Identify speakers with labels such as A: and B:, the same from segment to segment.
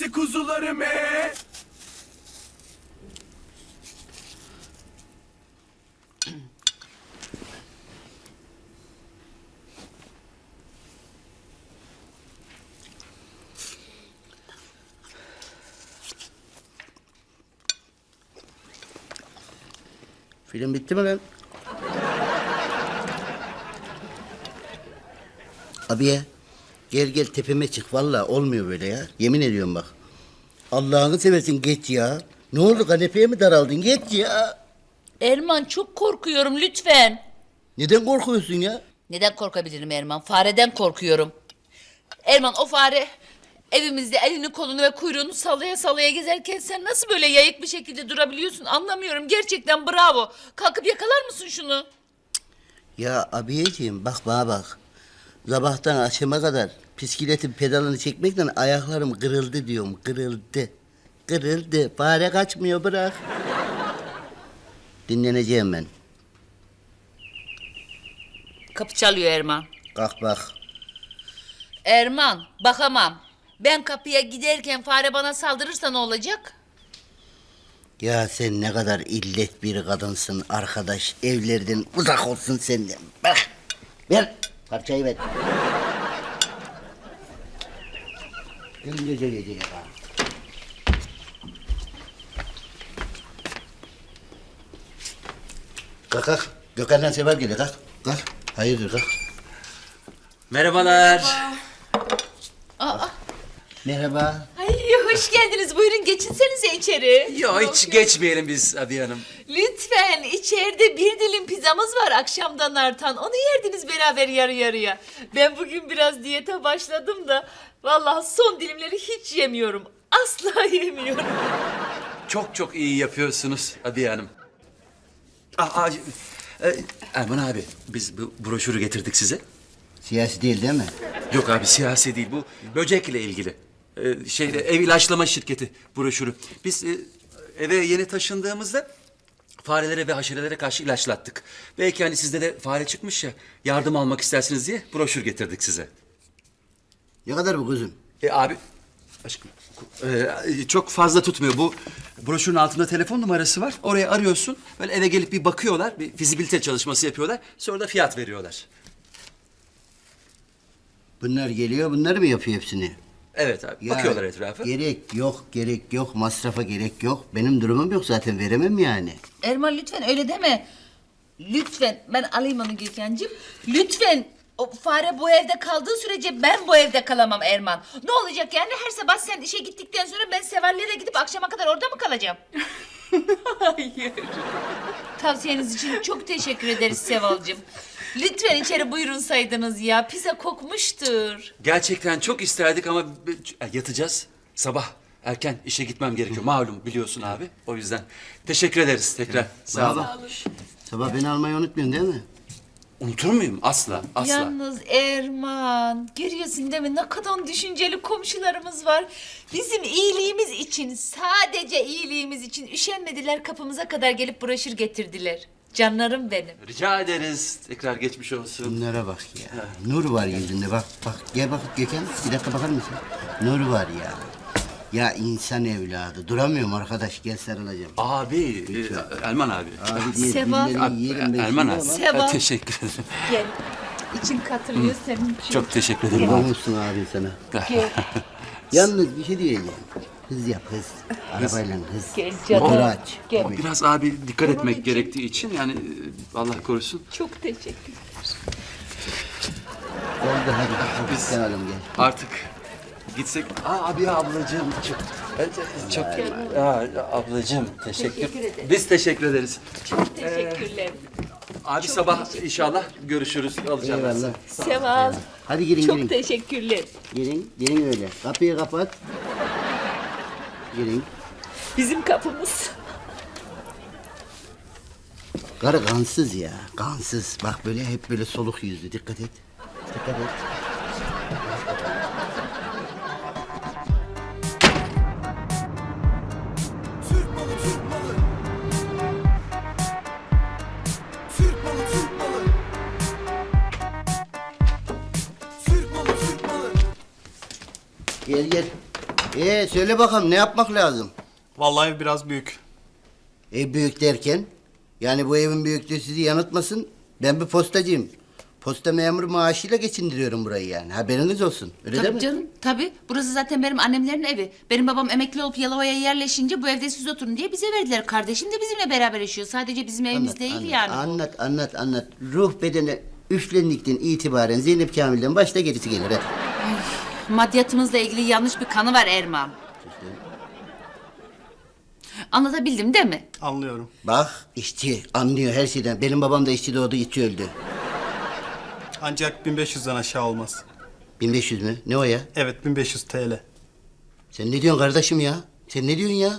A: Sinsi kuzularım ee.
B: Film bitti mi lan? Abi ya. Gel gel tepeme çık. Vallahi olmuyor böyle ya. Yemin ediyorum bak. Allah'ını seversin geç ya. Ne oldu kanepeye mi daraldın? Geç ya.
C: Erman çok korkuyorum lütfen.
B: Neden korkuyorsun ya?
C: Neden korkabilirim Erman? Fareden korkuyorum. Erman o fare evimizde elini kolunu ve kuyruğunu sallaya sallaya gezerken sen nasıl böyle yayık bir şekilde durabiliyorsun anlamıyorum. Gerçekten bravo. Kalkıp yakalar mısın şunu?
B: Ya abiyeciğim bak bana bak. Sabahtan akşama kadar bisikletin pedalını çekmekten ayaklarım kırıldı diyorum. Kırıldı. Kırıldı. Fare kaçmıyor bırak. Dinleneceğim ben.
C: Kapı çalıyor Erman.
B: Kalk bak.
C: Erman bakamam. Ben kapıya giderken fare bana saldırırsa ne olacak?
B: Ya sen ne kadar illet bir kadınsın arkadaş. Evlerden uzak olsun senden. Bak. Ver. Parçayı ver. Gelin gece gece ya. Kalk kalk. Gökhan'dan Seval geliyor kalk. Kalk. Hayırdır kalk.
D: Merhabalar.
B: Merhaba.
C: Ay hoş geldiniz. Buyurun geçinsenize içeri.
D: Yo hiç geçmeyelim biz Abiye Hanım.
C: Lütfen içeride bir dilim pizzamız var akşamdan artan. Onu yerdiniz beraber yarı yarıya. Ben bugün biraz diyete başladım da vallahi son dilimleri hiç yemiyorum. Asla yemiyorum.
D: Çok çok iyi yapıyorsunuz Abiye Hanım. Aa, aa, e, Erman abi biz bu broşürü getirdik size.
B: Siyasi değil değil mi?
D: Yok abi siyasi değil bu böcekle ilgili. Ee, şeyde ev ilaçlama şirketi broşürü. Biz e, eve yeni taşındığımızda farelere ve haşerelere karşı ilaçlattık. Belki hani sizde de fare çıkmış ya yardım almak istersiniz diye broşür getirdik size.
B: Ne kadar bu kızım?
D: E abi aşkım e, çok fazla tutmuyor. Bu broşürün altında telefon numarası var. Oraya arıyorsun. Böyle eve gelip bir bakıyorlar. Bir fizibilite çalışması yapıyorlar. Sonra da fiyat veriyorlar.
B: Bunlar geliyor, bunlar mı yapıyor hepsini?
D: Evet abi.
B: Ya,
D: bakıyorlar etrafa.
B: Gerek yok, gerek yok, masrafa gerek yok. Benim durumum yok zaten, veremem yani.
C: Erman lütfen öyle deme. Lütfen ben alayım onu Gökhan'cığım. Lütfen o fare bu evde kaldığı sürece ben bu evde kalamam Erman. Ne olacak yani her sabah sen işe gittikten sonra ben Seval'lere gidip akşama kadar orada mı kalacağım? Hayır. Tavsiyeniz için çok teşekkür ederiz Seval'cığım. Lütfen içeri buyurun saydınız ya. Pizza kokmuştur.
D: Gerçekten çok isterdik ama e, yatacağız. Sabah erken işe gitmem gerekiyor. Malum biliyorsun abi. O yüzden teşekkür ederiz tekrar. Sağ olun.
B: Sabah beni almayı unutmuyorsun değil mi?
D: Unutur muyum? Asla. Asla.
C: Yalnız Erman, görüyorsun değil mi ne kadar düşünceli komşularımız var. Bizim iyiliğimiz için, sadece iyiliğimiz için üşenmediler kapımıza kadar gelip broşür getirdiler. Canlarım benim.
D: Rica ederiz. Tekrar geçmiş olsun.
B: Bunlara bak ya. Nur var yüzünde bak. Bak gel bak Gökhan. Bir dakika bakar mısın? Nur var ya. Ya insan evladı. Duramıyorum arkadaş. Gel sarılacağım.
D: Abi, e, Erman abi.
B: Abi diye
C: Seva.
B: dillerini yerim ben
D: Erman
B: şimdi
D: abi.
B: ama-
C: Seva.
D: E, Teşekkür ederim.
C: Gel. İçin katılıyor senin için.
D: Çok teşekkür ederim
B: Kurban
D: abi.
B: olsun abi sana.
C: Gel.
B: Yalnız bir şey diyeceğim. Hız yap hız. Arabayla hız.
C: Gel canım.
B: Motoru aç.
C: Gel.
B: Tabii.
D: Biraz abi dikkat etmek gerektiği için yani e, Allah korusun.
C: Çok teşekkür
B: Oldu hadi. hadi.
D: Biz-
B: Sen oğlum gel.
D: Artık gitsek. Aa abi ya ablacığım çok çok Aa, ablacığım teşekkür.
C: Teşekkür ederim.
D: Biz teşekkür ederiz.
C: Çok teşekkürler.
D: Abi sabah inşallah görüşürüz. Alacağım. ben.
B: Eyvallah.
C: Seval.
B: Hadi girin
C: Çok
B: girin.
C: teşekkürler.
B: Girin, girin öyle. Kapıyı kapat. Girin.
C: Bizim kapımız.
B: Karı kansız ya, kansız. Bak böyle hep böyle soluk yüzlü. Dikkat et. Dikkat et. Gel gel. Ee söyle bakalım ne yapmak lazım?
E: Vallahi ev biraz büyük.
B: Ev büyük derken? Yani bu evin büyüklüğü sizi yanıltmasın. Ben bir postacıyım. Posta memuru maaşıyla geçindiriyorum burayı yani. Haberiniz olsun. Öyle değil
F: Tabii
B: mi?
F: canım tabii. Burası zaten benim annemlerin evi. Benim babam emekli olup Yalova'ya yerleşince bu evde siz oturun diye bize verdiler. Kardeşim de bizimle beraber yaşıyor. Sadece bizim evimiz
B: Anlat,
F: değil
B: anlat,
F: yani.
B: Anlat, anlat, anlat. Ruh bedene üflendikten itibaren Zeynep Kamil'den başta gerisi gelir. Hadi.
F: Maddiyatımızla ilgili yanlış bir kanı var Erman. Anlatabildim değil mi?
E: Anlıyorum.
B: Bak işçi anlıyor her şeyden. Benim babam da işçi doğdu, işçi öldü.
E: Ancak 1500'den aşağı olmaz.
B: 1500 mü? Ne o ya?
E: Evet 1500 TL.
B: Sen ne diyorsun kardeşim ya? Sen ne diyorsun ya?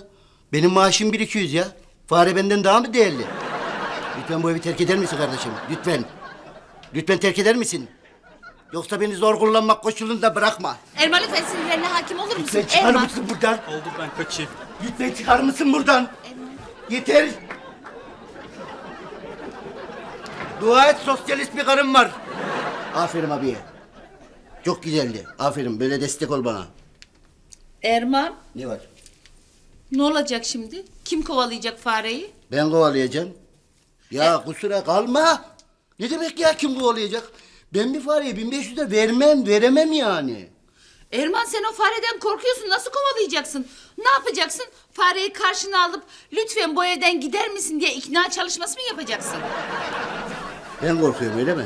B: Benim maaşım 1200 ya. Fare benden daha mı değerli? Lütfen bu evi terk eder misin kardeşim? Lütfen. Lütfen terk eder misin? Yoksa beni zor kullanmak koşulunda bırakma.
F: Erman lütfen sinirlerine hakim olur musun?
B: Lütfen çıkar
F: Erman.
B: mısın buradan?
E: Oldu ben kaçayım.
B: Lütfen çıkar mısın buradan? Yeter. Dua et sosyalist bir karım var. Aferin abiye. Çok güzeldi. Aferin böyle destek ol bana.
F: Erman
B: Ne var?
F: ne olacak şimdi? Kim kovalayacak fareyi?
B: Ben kovalayacağım. Ya kusura kalma. Ne demek ya kim kovalayacak? Ben bir fareye 1500 lira vermem, veremem yani.
F: Erman sen o fareden korkuyorsun. Nasıl kovalayacaksın? Ne yapacaksın? Fareyi karşına alıp lütfen bu evden gider misin diye ikna çalışması mı yapacaksın?
B: Ben korkuyorum öyle mi?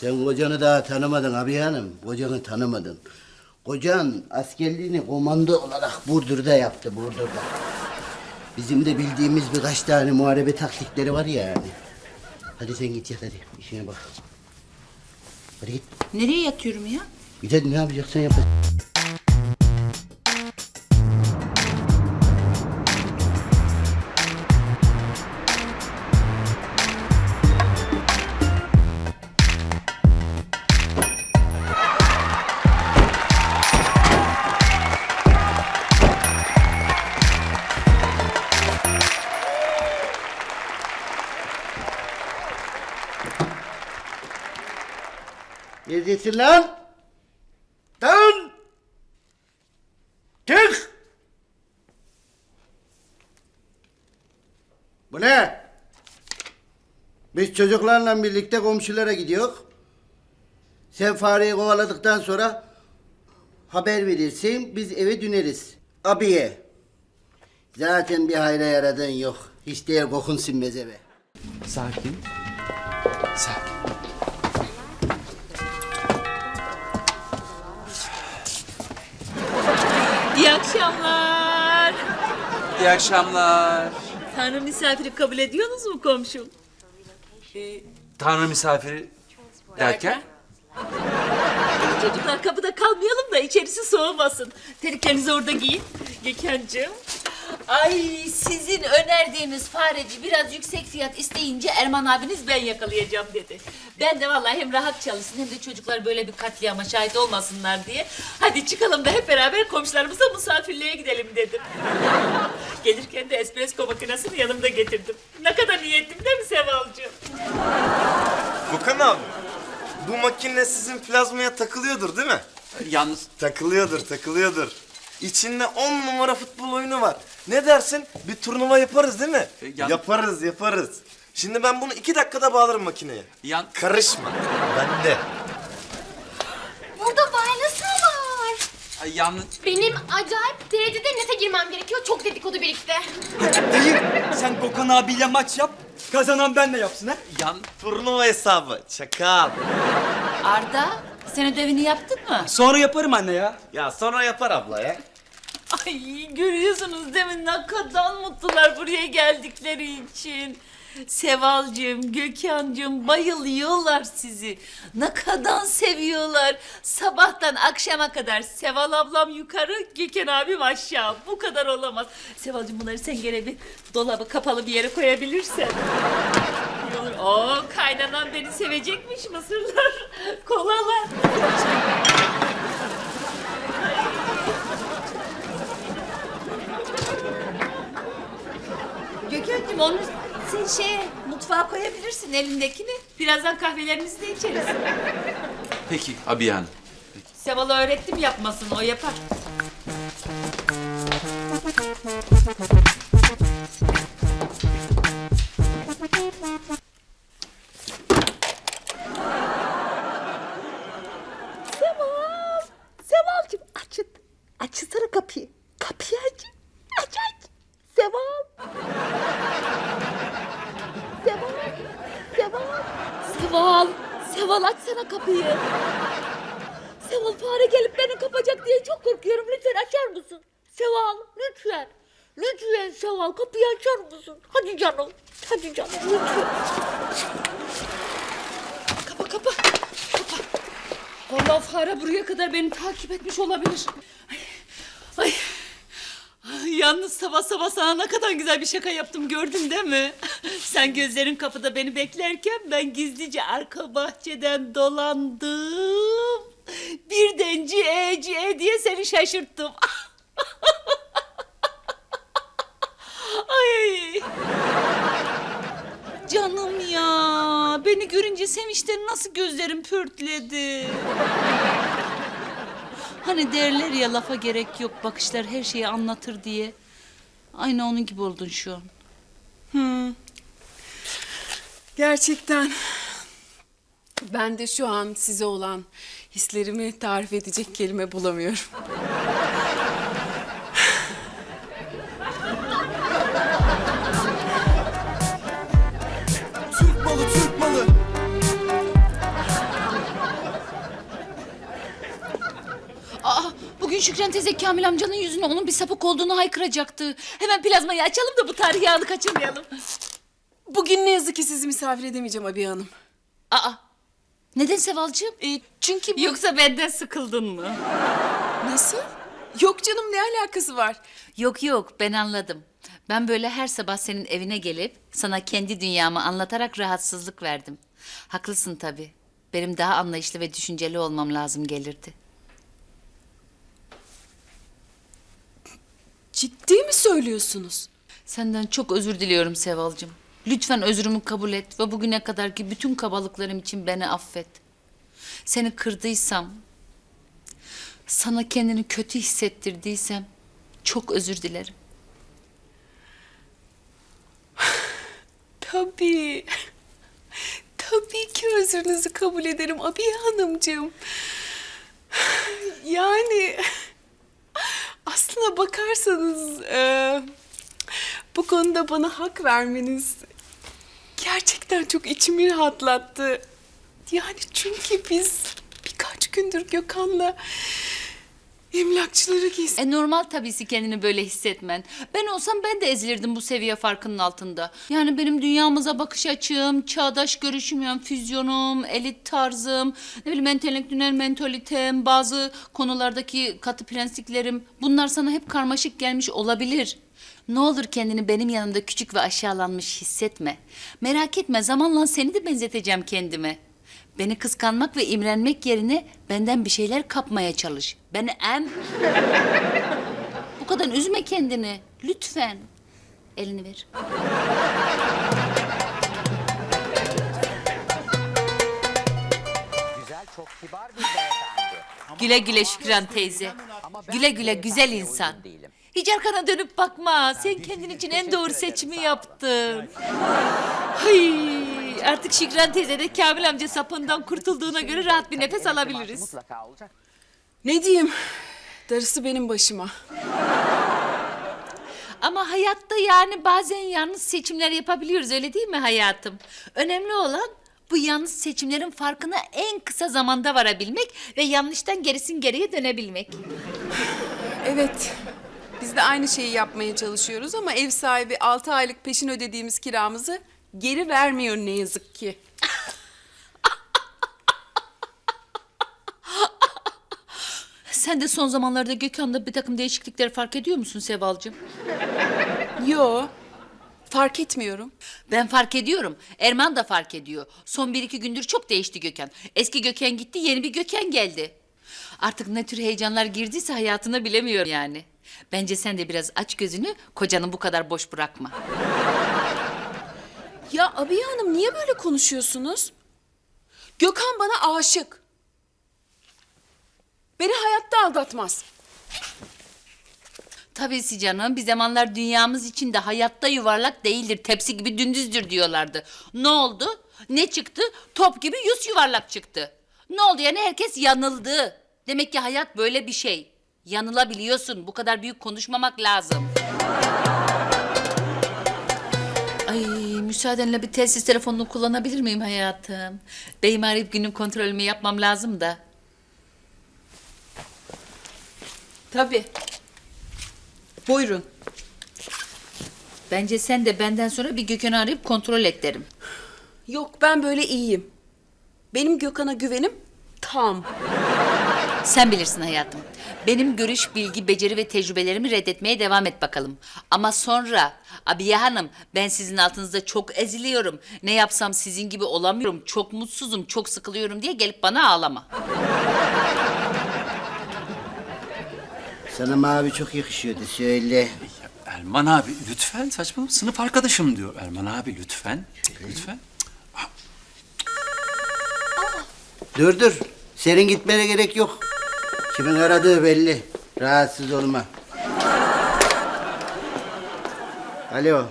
B: Sen kocanı daha tanımadın abi hanım. Kocanı tanımadın. Kocan askerliğini komando olarak Burdur'da yaptı, Burdur'da. Bizim de bildiğimiz birkaç tane muharebe taktikleri var ya yani. Hadi sen git yat hadi, işine bak. Hadi git.
F: Nereye yatıyorum ya?
B: Hadi ne yapacaksan yap. Neredesin lan? Dön! Çık! Bu ne? Biz çocuklarla birlikte komşulara gidiyor. Sen fareyi kovaladıktan sonra haber verirsin, biz eve döneriz. Abiye. Zaten bir hayra yaradığın yok. Hiç değer kokun sinmez eve.
D: Sakin. Sakin.
F: Akşamlar.
D: İyi akşamlar.
F: Tanrı misafiri kabul ediyorsunuz mu komşum?
D: Tanrı misafiri derken?
C: Çocuklar kapıda kalmayalım da içerisi soğumasın. Terliklerinizi orada giyin. Gökhan'cığım.
F: Ay sizin önerdiğiniz fareci biraz yüksek fiyat isteyince Erman abiniz ben yakalayacağım dedi.
C: Ben de vallahi hem rahat çalışsın hem de çocuklar böyle bir katliama şahit olmasınlar diye. Hadi çıkalım da hep beraber komşularımıza misafirliğe gidelim dedim. Gelirken de espresso makinesini yanımda getirdim. Ne kadar niyetlim değil mi Sevalcığım?
G: Gökhan abi, bu makine sizin plazmaya takılıyordur değil mi?
D: Yalnız
G: Takılıyordur, takılıyordur. İçinde on numara futbol oyunu var. Ne dersin? Bir turnuva yaparız değil mi?
D: E, yan-
G: Yaparız, yaparız. Şimdi ben bunu iki dakikada bağlarım makineye.
D: yan
G: Karışma. Ben de.
H: Burada baylası var.
D: Ay, yalnız
H: Benim acayip derecede nete girmem gerekiyor. Çok dedikodu birikti.
I: Dayı sen Gökhan abiyle maç yap. Kazanan benle yapsın ha.
D: yan
G: Turnuva hesabı. Çakal.
F: Arda sen ödevini yaptın mı?
I: Sonra yaparım anne ya.
G: Ya sonra yapar abla ya.
C: Ay görüyorsunuz değil mi ne kadar mutlular buraya geldikleri için. Sevalcığım, Gökhan'cığım bayılıyorlar sizi. Ne kadar seviyorlar. Sabahtan akşama kadar Seval ablam yukarı, Gökhan abim aşağı. Bu kadar olamaz. Sevalcığım bunları sen gene bir dolabı kapalı bir yere koyabilirsen. İyi olur. Oo kaynanan beni sevecekmiş mısırlar. Kolalar. Gökhan'cığım onu sen şey mutfağa koyabilirsin elindekini. Birazdan kahvelerimizi de içeriz.
D: Peki abi Hanım.
C: Seval'a öğrettim yapmasını o yapar. Kadar beni takip etmiş olabilir. Ay, ay. Ay, Yalnız sabah sabah sana ne kadar güzel bir şaka yaptım gördün değil mi? Sen gözlerin kapıda beni beklerken ben gizlice arka bahçeden dolandım. Birden ciğe ciğe diye seni şaşırttım. Ay. Canım ya. Beni görünce sevinçten nasıl gözlerim pörtledi. Hani derler ya lafa gerek yok bakışlar her şeyi anlatır diye. Aynı onun gibi oldun şu an.
J: Gerçekten. Ben de şu an size olan hislerimi tarif edecek kelime bulamıyorum.
C: Bugün Şükran teyze Kamil amcanın yüzüne onun bir sapık olduğunu haykıracaktı. Hemen plazmayı açalım da bu tarihi anı kaçırmayalım.
J: Bugün ne yazık ki sizi misafir edemeyeceğim Abiye Hanım.
C: Aa, neden Sevalcığım?
J: E, çünkü bu...
C: Yoksa benden sıkıldın mı?
J: Nasıl? Yok canım ne alakası var?
C: Yok yok ben anladım. Ben böyle her sabah senin evine gelip sana kendi dünyamı anlatarak rahatsızlık verdim. Haklısın tabii. Benim daha anlayışlı ve düşünceli olmam lazım gelirdi.
J: Ciddi mi söylüyorsunuz?
C: Senden çok özür diliyorum Sevalcığım. Lütfen özrümü kabul et ve bugüne kadarki bütün kabalıklarım için beni affet. Seni kırdıysam, sana kendini kötü hissettirdiysem çok özür dilerim.
J: Tabii. Tabii ki özrünüzü kabul ederim Abiye Hanımcığım. Yani aslına bakarsanız e, bu konuda bana hak vermeniz gerçekten çok içimi rahatlattı. Yani çünkü biz birkaç gündür Gökhan'la emlakçıları gezdik.
C: E normal tabii kendini böyle hissetmen. Ben olsam ben de ezilirdim bu seviye farkının altında. Yani benim dünyamıza bakış açım, çağdaş görüşüm, yani füzyonum, elit tarzım, ne bileyim entelektüel mentalitem, bazı konulardaki katı prensiplerim bunlar sana hep karmaşık gelmiş olabilir. Ne olur kendini benim yanımda küçük ve aşağılanmış hissetme. Merak etme zamanla seni de benzeteceğim kendime. Beni kıskanmak ve imrenmek yerine benden bir şeyler kapmaya çalış. Beni em... Bu kadar üzme kendini. Lütfen. Elini ver. Güle güle Şükran teyze. Güle güle güzel insan. Hiç arkana dönüp bakma. Sen kendin için en doğru seçimi yaptın. Hay, artık Şükran teyze de Kamil amca sapından kurtulduğuna göre rahat bir nefes alabiliriz.
J: Ne diyeyim? Darısı benim başıma.
C: Ama hayatta yani bazen yanlış seçimler yapabiliyoruz öyle değil mi hayatım? Önemli olan bu yanlış seçimlerin farkına en kısa zamanda varabilmek ve yanlıştan gerisin geriye dönebilmek.
J: Evet. Biz de aynı şeyi yapmaya çalışıyoruz ama ev sahibi 6 aylık peşin ödediğimiz kiramızı geri vermiyor ne yazık ki.
C: Sen de son zamanlarda Gökhan'da bir takım değişiklikler fark ediyor musun Sevalcığım?
J: Yo. Fark etmiyorum.
C: Ben fark ediyorum. Erman da fark ediyor. Son bir iki gündür çok değişti Gökhan. Eski Gökhan gitti, yeni bir Gökhan geldi. Artık ne tür heyecanlar girdiyse hayatına bilemiyorum yani. Bence sen de biraz aç gözünü, kocanı bu kadar boş bırakma.
J: Ya Abiye Hanım niye böyle konuşuyorsunuz? Gökhan bana aşık. Beni hayatta aldatmaz.
C: Tabii canım bir zamanlar dünyamız içinde hayatta yuvarlak değildir. Tepsi gibi dümdüzdür diyorlardı. Ne oldu? Ne çıktı? Top gibi yüz yuvarlak çıktı. Ne oldu yani herkes yanıldı. Demek ki hayat böyle bir şey. Yanılabiliyorsun. Bu kadar büyük konuşmamak lazım. Müsaadenle bir telsiz telefonunu kullanabilir miyim hayatım? Beyim arayıp günün kontrolümü yapmam lazım da. Tabii. Buyurun. Bence sen de benden sonra bir Gökhan'ı arayıp kontrol et derim.
J: Yok ben böyle iyiyim. Benim Gökhan'a güvenim tam.
C: Sen bilirsin hayatım. Benim görüş, bilgi, beceri ve tecrübelerimi reddetmeye devam et bakalım. Ama sonra Abiye Hanım ben sizin altınızda çok eziliyorum. Ne yapsam sizin gibi olamıyorum. Çok mutsuzum, çok sıkılıyorum diye gelip bana ağlama.
B: Sana mavi çok yakışıyordu söyle.
D: Erman abi lütfen saçmalama sınıf arkadaşım diyor. Erman abi lütfen. Lütfen.
B: Dur dur. Senin gitmene gerek yok. Kimin aradığı belli. Rahatsız olma. Alo.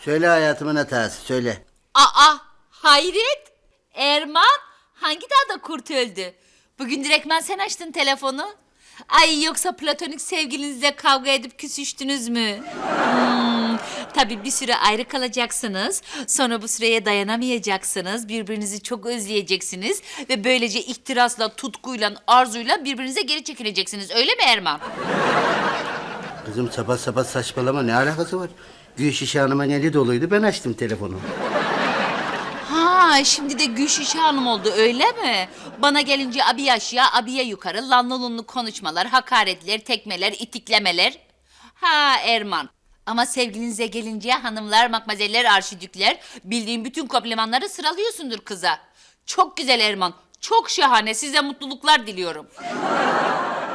B: Söyle hayatımın hatası söyle.
C: Aa, hayret. Erman, hangi dağda kurt öldü? Bugün direktmen sen açtın telefonu. Ay yoksa platonik sevgilinizle kavga edip küsüştünüz mü? Hmm, tabii bir süre ayrı kalacaksınız. Sonra bu süreye dayanamayacaksınız. Birbirinizi çok özleyeceksiniz. Ve böylece ihtirasla, tutkuyla, arzuyla birbirinize geri çekileceksiniz. Öyle mi Erman?
B: Kızım sabah sabah saçmalama ne alakası var? Gülşişe Hanım'ın eli doluydu ben açtım telefonu.
C: Ha şimdi de Gülşişe Hanım oldu öyle mi? Bana gelince abi aşağı abiye yukarı lanlolunlu konuşmalar, hakaretler, tekmeler, itiklemeler. Ha Erman. Ama sevgilinize gelince hanımlar, makmazeller, arşidükler bildiğin bütün komplimanları sıralıyorsundur kıza. Çok güzel Erman. Çok şahane. Size mutluluklar diliyorum.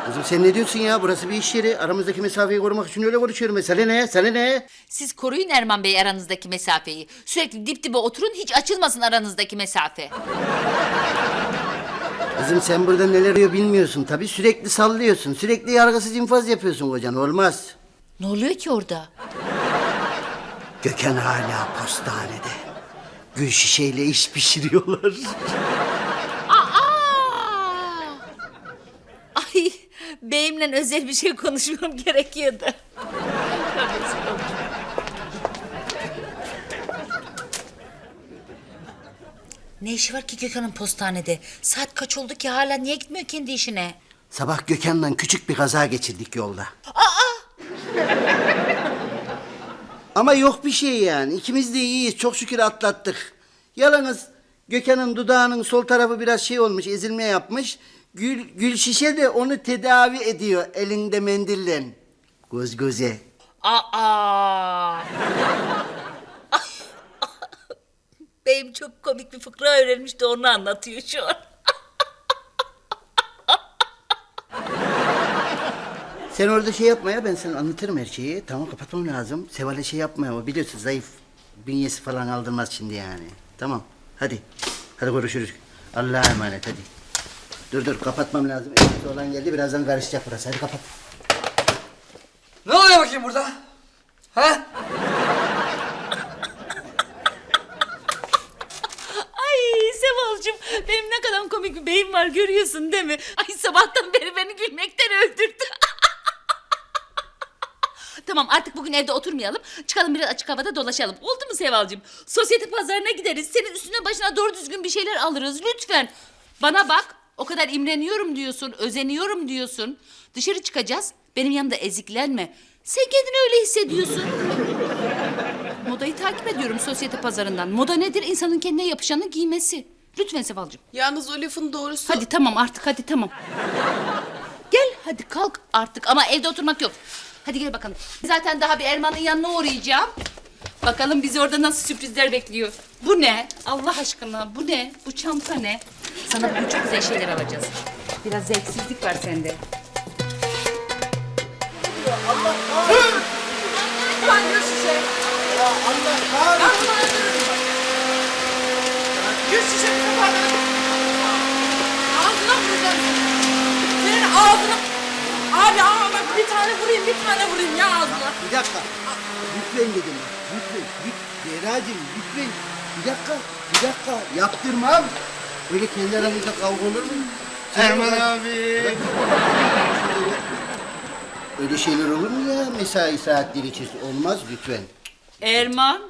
B: Kızım sen ne diyorsun ya? Burası bir iş yeri. Aramızdaki mesafeyi korumak için öyle konuşuyorum. Mesele ne? Sana ne?
C: Siz koruyun Erman Bey aranızdaki mesafeyi. Sürekli dip dibe oturun hiç açılmasın aranızdaki mesafe.
B: Kızım sen burada neler oluyor bilmiyorsun. Tabii sürekli sallıyorsun. Sürekli yargısız infaz yapıyorsun kocan. Olmaz.
C: Ne oluyor ki orada?
B: Gökhan hala postanede. Gül şişeyle iş pişiriyorlar.
C: Aa! Ay, beyimle özel bir şey konuşmam gerekiyordu. ne işi var ki Gökhan'ın postanede? Saat kaç oldu ki hala niye gitmiyor kendi işine?
B: Sabah Gökhan'la küçük bir kaza geçirdik yolda. Ama yok bir şey yani. İkimiz de iyiyiz. Çok şükür atlattık. Yalnız Gökhan'ın dudağının sol tarafı biraz şey olmuş, ezilme yapmış. Gül, gül şişe de onu tedavi ediyor elinde mendille. Göz göze.
C: Aa! Beyim çok komik bir fıkra öğrenmiş de onu anlatıyor şu an.
B: Sen orada şey yapma ya ben sana anlatırım her şeyi. Tamam kapatmam lazım. Seval'e şey yapma ya. o Biliyorsun zayıf. Bünyesi falan aldırmaz şimdi yani. Tamam hadi. Hadi görüşürüz. Allah'a emanet hadi. Dur dur kapatmam lazım. Elbise olan geldi birazdan karışacak burası. Hadi kapat.
I: Ne oluyor bakayım burada? Ha?
C: Ay Sevalcığım benim ne kadar komik bir beyim var görüyorsun değil mi? Ay sabahtan beri beni gülmekten öldürdü. Tamam artık bugün evde oturmayalım. Çıkalım biraz açık havada dolaşalım. Oldu mu Sevalcığım? Sosyete pazarına gideriz. Senin üstüne başına doğru düzgün bir şeyler alırız lütfen. Bana bak o kadar imreniyorum diyorsun, özeniyorum diyorsun. Dışarı çıkacağız. Benim yanımda eziklenme. Sen kendini öyle hissediyorsun. Modayı takip ediyorum sosyete pazarından. Moda nedir? İnsanın kendine yapışanı giymesi. Lütfen Sevalcığım.
J: Yalnız o lafın doğrusu...
C: Hadi tamam artık hadi tamam. Gel hadi kalk artık ama evde oturmak yok. Hadi gel bakalım. Zaten daha bir Erman'ın yanına uğrayacağım. Bakalım bizi orada nasıl sürprizler bekliyor. Bu ne? Allah aşkına bu ne? Bu çanta ne? Sana bugün çok güzel şeyler alacağız. Biraz zevksizlik var sende.
J: Ağzına vuracağım. Senin ağzına... Abi ama bak bir tane
C: vurayım, bir tane vurayım ya ağzına.
B: Bir dakika. Lütfen dedim. Lütfen. Lütfen. Zehracığım lütfen. Bir dakika. Bir dakika. Yaptırmam. Böyle kendi aramızda kavga olur mu? Erman abi. Öyle şeyler olur mu ya mesai saatleri içerisinde? Olmaz lütfen.
C: Erman.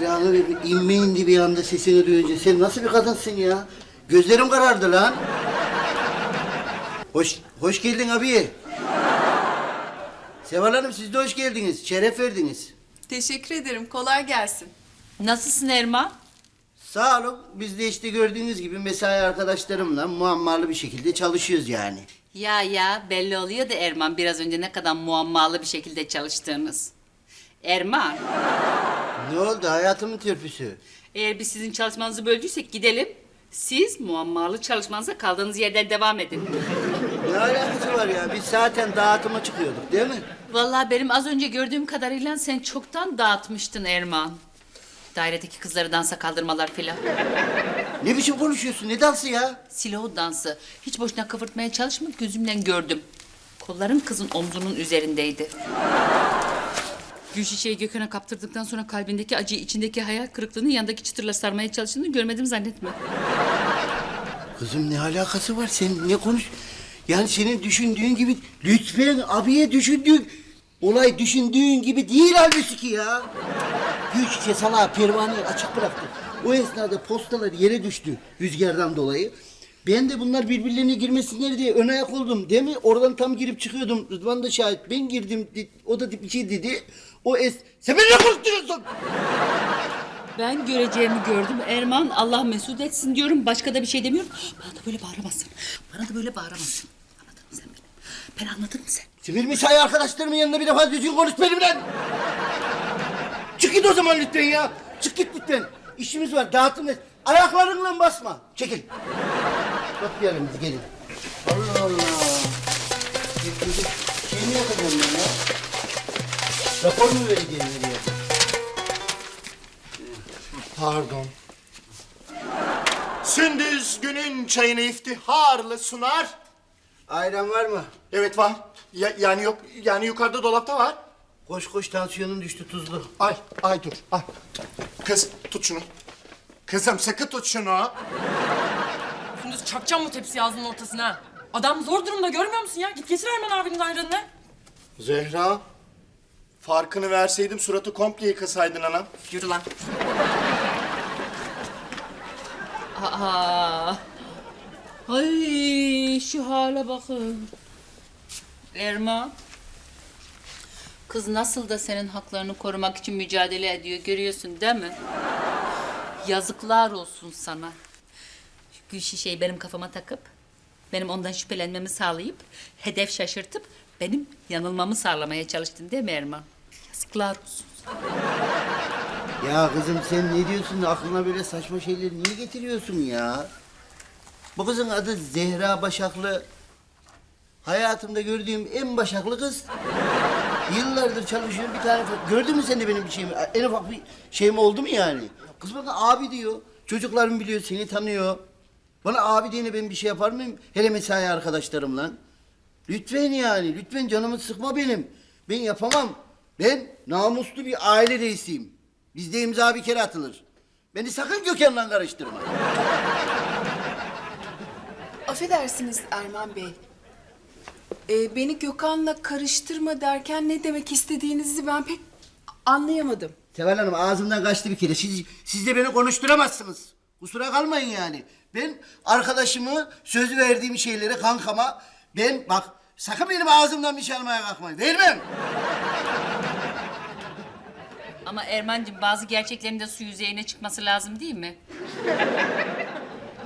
B: Belanı versin. İnme indi bir anda sesini duyunca. Sen nasıl bir kadınsın ya? Gözlerim karardı lan. Hoş, hoş geldin abi. Seval Hanım siz de hoş geldiniz. Şeref verdiniz.
J: Teşekkür ederim. Kolay gelsin.
C: Nasılsın Erman?
B: Sağ olun. Biz de işte gördüğünüz gibi mesai arkadaşlarımla muammalı bir şekilde çalışıyoruz yani.
C: Ya ya belli oluyor da Erman biraz önce ne kadar muammalı bir şekilde çalıştığınız. Erman,
B: Ne oldu hayatımın törpüsü?
C: eğer biz sizin çalışmanızı böldüysek gidelim. Siz muammalı çalışmanıza kaldığınız yerden devam edin.
B: Ne alakası var ya? Biz zaten dağıtıma çıkıyorduk değil mi?
C: Vallahi benim az önce gördüğüm kadarıyla sen çoktan dağıtmıştın Erman. Dairedeki kızları dansa kaldırmalar filan.
B: Ne biçim konuşuyorsun? Ne dansı ya?
C: Silahı dansı. Hiç boşuna kıvırtmaya çalışma gözümle gördüm. Kolların kızın omzunun üzerindeydi. Gül şişeyi Gökhan'a kaptırdıktan sonra kalbindeki acıyı, içindeki hayal kırıklığını yandaki çıtırla sarmaya çalıştığını görmedim zannetme.
B: Kızım ne alakası var? Sen ne konuş? Yani senin düşündüğün gibi lütfen abiye düşündüğün olay düşündüğün gibi değil halbuki ya. Güç şişe salağı pervaneyi açık bıraktı. O esnada postalar yere düştü rüzgardan dolayı. Ben de bunlar birbirlerine girmesinler diye ön ayak oldum değil mi? Oradan tam girip çıkıyordum. Rıdvan da şahit. Ben girdim. de- O da bir şey dedi. O es... Sen benimle konuşturuyorsun.
C: Ben göreceğimi gördüm. Erman Allah mesut etsin diyorum. Başka da bir şey demiyorum. Bana da böyle bağıramazsın. Bana da böyle bağıramazsın. Anladın mı sen beni? Ben anladın mı sen?
B: Sivil mesai arkadaşlarımın yanında bir defa düzgün konuş benimle. Çık git o zaman lütfen ya. Çık git lütfen. İşimiz var dağıtım. Ayaklarınla basma. Çekil. Toplayalım biz gelin. Allah Allah. Şey mi yapacağım ben ya? Rapor mu vereceğim nereye?
K: Pardon. Sündüz günün çayını iftiharlı sunar.
B: Ayran var mı?
K: Evet var. Ya- yani yok. Yani yukarıda dolapta var.
B: Koş koş tansiyonun düştü tuzlu.
K: Ay, ay dur. Ay. Kız tut şunu. Kızım sıkı tut şunu.
L: Gündüz çakacağım bu tepsiyi ağzının ortasına. Adam zor durumda görmüyor musun ya? Git getir Erman abinin ayranını.
K: Zehra. Farkını verseydim suratı komple yıkasaydın anam.
L: Yürü lan.
C: Aa. Ay şu hale bakın. Erman. Kız nasıl da senin haklarını korumak için mücadele ediyor görüyorsun değil mi? Yazıklar olsun sana. Gül şişeyi benim kafama takıp benim ondan şüphelenmemi sağlayıp hedef şaşırtıp benim yanılmamı sağlamaya çalıştın değil mi Erman? Yazıklar olsun.
B: Ya kızım sen ne diyorsun? Aklına böyle saçma şeyleri niye getiriyorsun ya? Bu kızın adı Zehra Başaklı. Hayatımda gördüğüm en başaklı kız. Yıllardır çalışıyorum bir tane... Gördün mü sen de benim bir şeyimi? En ufak bir şeyim oldu mu yani? Kız bana abi diyor. Çocuklarım biliyor, seni tanıyor. Bana abi diyene ben bir şey yapar mıyım? Hele mesai arkadaşlarımla. Lütfen yani, lütfen canımı sıkma benim. Ben yapamam. Ben namuslu bir aile reisiyim. Bizde imza bir kere atılır. Beni sakın Gökhan'la karıştırma.
J: Affedersiniz Erman Bey. Ee, beni Gökhan'la karıştırma derken ne demek istediğinizi ben pek anlayamadım.
B: Seval Hanım ağzımdan kaçtı bir kere. Siz, siz de beni konuşturamazsınız. Kusura kalmayın yani. Ben arkadaşımı söz verdiğim şeyleri kankama ben bak sakın benim ağzımdan bir şey almaya kalkmayın. Vermem.
C: Ama Erman'cığım bazı gerçeklerin de su yüzeyine çıkması lazım değil mi?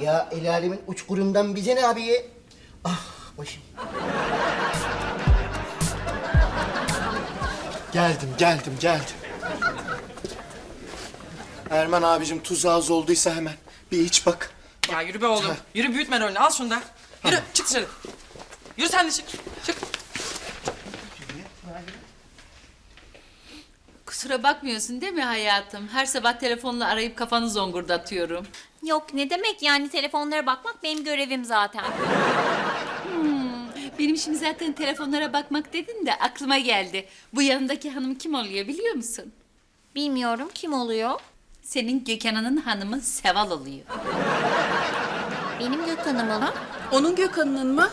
B: Ya el alemin uç kurumdan bize ne abiye? Ah başım.
K: Geldim, geldim, geldim. Erman abicim tuzağız olduysa hemen bir iç bak.
L: Ya yürü be oğlum. Yürü büyütme rolünü. Al şunu da. Yürü çık dışarı. Yürü sen de çık. Çık.
C: Kusura bakmıyorsun değil mi hayatım? Her sabah telefonla arayıp kafanı zongurdatıyorum.
H: Yok ne demek yani telefonlara bakmak benim görevim zaten.
C: Benim şimdi zaten telefonlara bakmak dedin de aklıma geldi. Bu yanındaki hanım kim oluyor biliyor musun?
H: Bilmiyorum kim oluyor?
C: Senin Gökhan'ın hanımı Seval oluyor.
H: Benim Gökhan'ım mı?
J: Onun Gökhan'ın mı?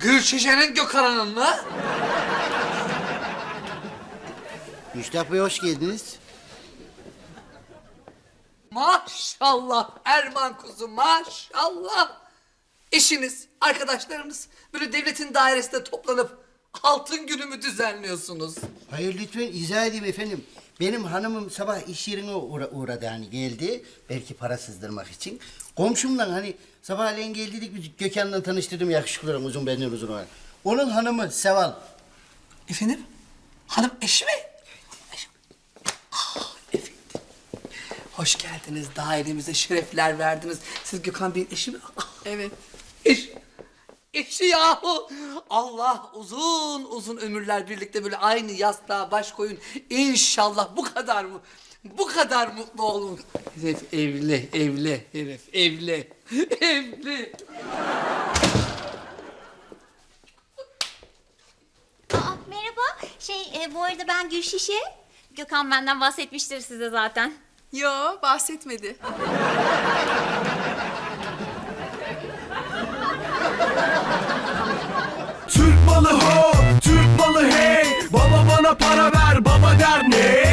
I: Gülşişe'nin Gökhan'ın mı?
B: Müştak Bey hoş geldiniz.
I: Maşallah Erman kuzum maşallah. Eşiniz, arkadaşlarınız böyle devletin dairesinde toplanıp altın günümü düzenliyorsunuz.
B: Hayır lütfen izah edeyim efendim. Benim hanımım sabah iş yerine uğra- uğradı hani geldi. Belki para sızdırmak için. Komşumla hani sabahleyin geldiydik biz Gökhan'la tanıştırdım yakışıklılarım uzun benden uzun olan. Onun hanımı Seval.
I: Efendim? Hanım eşi mi? Ah, efendim. Hoş geldiniz. Dairemize şerefler verdiniz. Siz Gökhan Bey'in eşi mi? Ah,
J: Evet.
I: eş. Eşi yahu. Allah uzun uzun ömürler birlikte böyle aynı yastığa baş koyun. İnşallah bu kadar mı? Bu kadar mutlu olun. Herif evli, evli, herif evli, evli.
H: Aa, merhaba. Şey e, bu arada ben Gülşişe. Gökhan benden bahsetmiştir size zaten.
J: Yo bahsetmedi.
A: Türk malı hey Baba bana para ver baba der ne?